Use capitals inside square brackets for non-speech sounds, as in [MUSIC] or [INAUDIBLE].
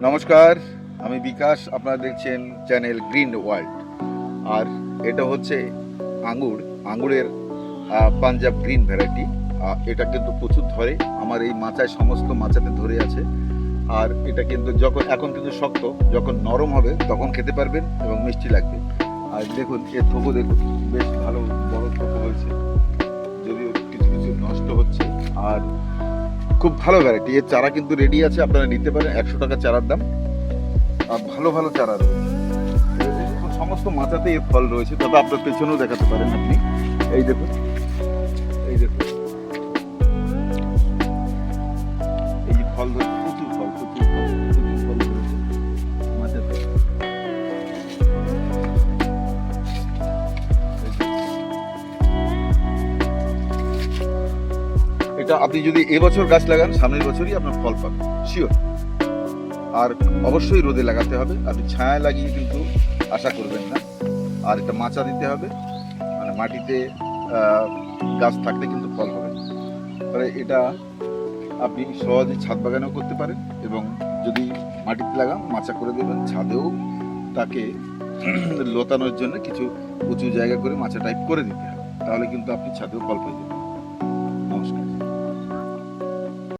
নমস্কার আমি বিকাশ আপনারা দেখছেন চ্যানেল গ্রিন ওয়ার্ল্ড। আর এটা হচ্ছে আঙ্গুর আঙ্গুরের আহ, পাঞ্জাব গ্রিন ভ্যারাইটি। এটা কিন্তু প্রচুর ধরে আমার এই মাচায় সমস্ত মাচাতে ধরে আছে। আর এটা কিন্তু যখন এখন কিন্তু শক্ত যখন নরম হবে তখন খেতে পারবেন এবং মিষ্টি লাগবে। আর দেখুন এর থোকো দেখুন বেশ ভালো বড় থোকো হয়েছে যদিও কিছু কিছু নষ্ট হচ্ছে। আর খুব ভালো ভ্যারাইটি এর চারা কিন্তু রেডি আছে, আপনারা নিতে পারেন। একশো টাকা চারার দাম। আর ভালো ভালো চারা রয়েছে। সমস্ত মাথাতে এর ফল রয়েছে। তবে আপনার পেছনেও দেখাতে পারেন আপনি। এই দেখুন। এই দেখুন। এটা আপনি যদি এবছর গাছ লাগান, সামনের বছরই আপনার ফল পাবেন। শিওর আর অবশ্যই রোদে লাগাতে হবে। আপনি ছায়া লাগিয়ে কিন্তু আশা করবেন না। আর এটা মাচা দিতে হবে। মানে মাটিতে গাছ থাকলে কিন্তু ফল হবে। তাহলে এটা আপনি সহজে ছাদ বাগানেও করতে পারেন এবং যদি মাটিতে লাগান, মাচা করে দেবেন ছাদেও তাকে [CLEARS THROAT] লতানোর জন্য কিছু উঁচু জায়গা করে মাচা টাইপ করে দিতে হবে। তাহলে কিন্তু আপনি ছাদেও ফল পেয়ে যাবেন।